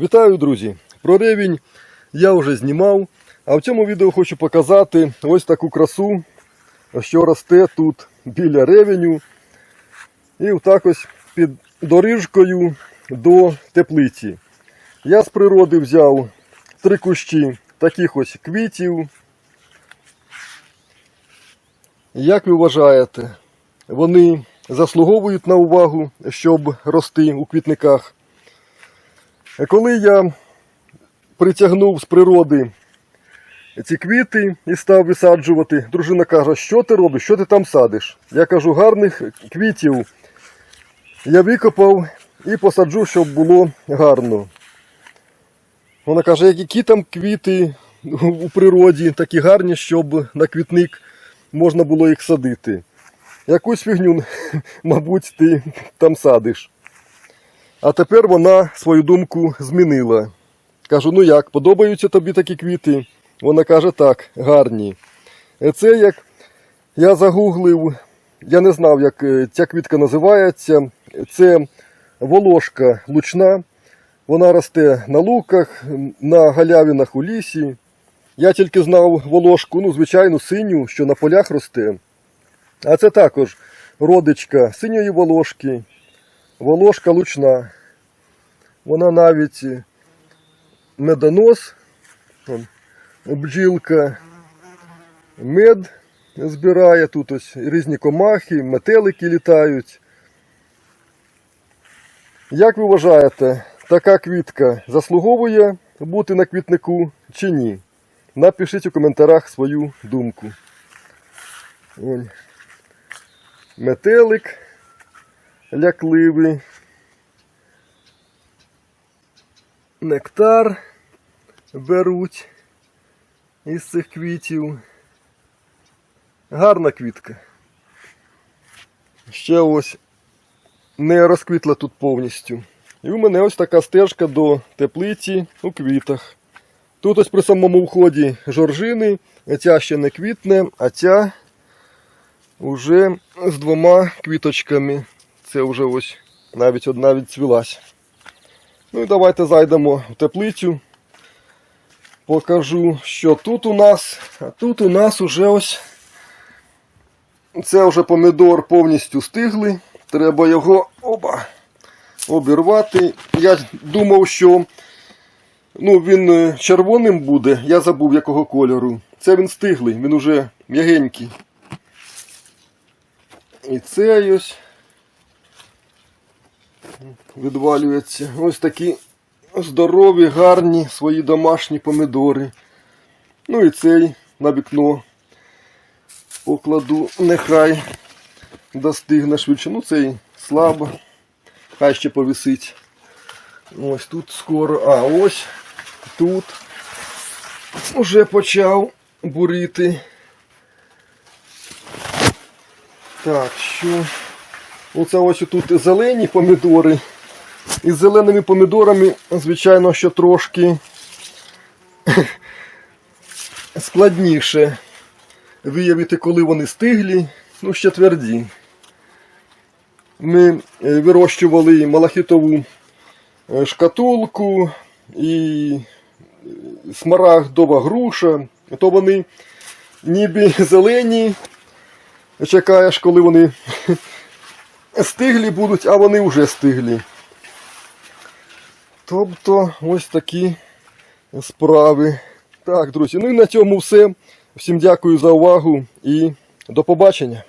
Вітаю, друзі! Про ревінь я вже знімав, а в цьому відео хочу показати ось таку красу, що росте тут біля ревеню. І отак ось під доріжкою до теплиці. Я з природи взяв три кущі таких ось квітів. Як ви вважаєте, вони заслуговують на увагу, щоб рости у квітниках? Коли я притягнув з природи ці квіти і став висаджувати, дружина каже, що ти робиш, що ти там садиш? Я кажу, гарних квітів я викопав і посаджу, щоб було гарно. Вона каже, які там квіти у природі, такі гарні, щоб на квітник можна було їх садити. Якусь фігню, мабуть, ти там садиш. А тепер вона свою думку змінила. Кажу, ну як, подобаються тобі такі квіти? Вона каже, так, гарні. Е, Це як я загуглив, я не знав, як е, ця квітка називається. Це волошка лучна. Вона росте на луках, на галявинах у лісі. Я тільки знав волошку, ну, звичайну синю, що на полях росте. А це також родичка синьої волошки, волошка лучна. Вона навіть медонос, там, бджілка, мед збирає тут ось різні комахи, метелики літають. Як ви вважаєте, така квітка заслуговує бути на квітнику чи ні? Напишіть у коментарях свою думку. Ось. Метелик лякливий. Нектар беруть із цих квітів. Гарна квітка. Ще ось не розквітла тут повністю. І у мене ось така стежка до теплиці у квітах. Тут ось при самому вході жоржини, ця ще не квітне, а ця вже з двома квіточками. Це вже ось навіть одна відцвілась. Ну і давайте зайдемо в теплицю. Покажу, що тут у нас. А тут у нас уже ось. Це вже помідор повністю стиглий. Треба його оба, обірвати. Я думав, що ну, він е, червоним буде. Я забув якого кольору. Це він стиглий, він уже м'ягенький. І цей ось відвалюється. Ось такі здорові, гарні свої домашні помідори. Ну і цей на вікно покладу, нехай достигне швидше. Ну цей слабо. Хай ще повисить. Ось тут скоро. А ось тут уже почав бурити. Так, що? Оце ось тут зелені помідори. Із зеленими помідорами, звичайно, що трошки складніше виявити, коли вони стиглі, ну ще тверді. Ми е, вирощували малахітову е, шкатулку і е, смарагдова груша, то вони ніби зелені. Чекаєш, коли вони стиглі будуть, а вони вже стиглі. Тобто ось такі справи. Так, друзі, ну і на цьому все. Всім дякую за увагу і до побачення.